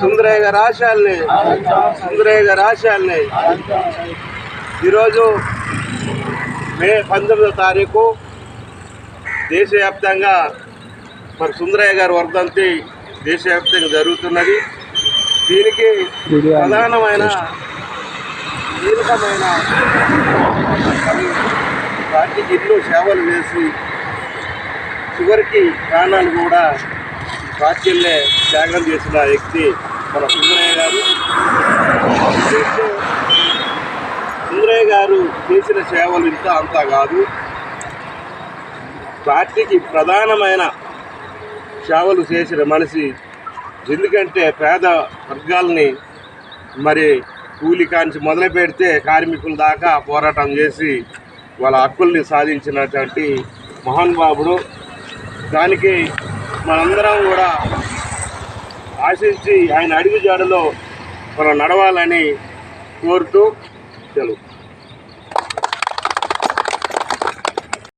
సుందరయ్య రాశాలని ఆశయాల్ని సుందరయ్య ఈరోజు మే పంతొమ్మిదో తారీఖు దేశవ్యాప్తంగా మరి సుందరయ్య గారి వర్ధంతి దేశవ్యాప్తంగా జరుగుతున్నది. దీనికి ప్రధానమైన కీలకమైన మరి పార్టీకి ఎన్నో సేవలు చేసి చివరికి ప్రాణాలు కూడా పార్టీలే త్యాగం చేసిన వ్యక్తి మన సుందరయ్య గారు. సుందరయ్య గారు చేసిన సేవలు ఇంత అంతా కాదు. పార్టీకి ప్రధానమైన సేవలు చేసిన మనిషి ఎందుకంటే పేద వర్గాల్ని మరి కూలి కాంచి మొదలు పెడితే కార్మికుల దాకా పోరాటం చేసి వాళ్ళ హక్కుల్ని సాధించినటువంటి మహానుభావుడు. దానికి మనందరం కూడా ఆశించి ఆయన అడుగు జాడలో మనం నడవాలని కోరుతూ తెలుగు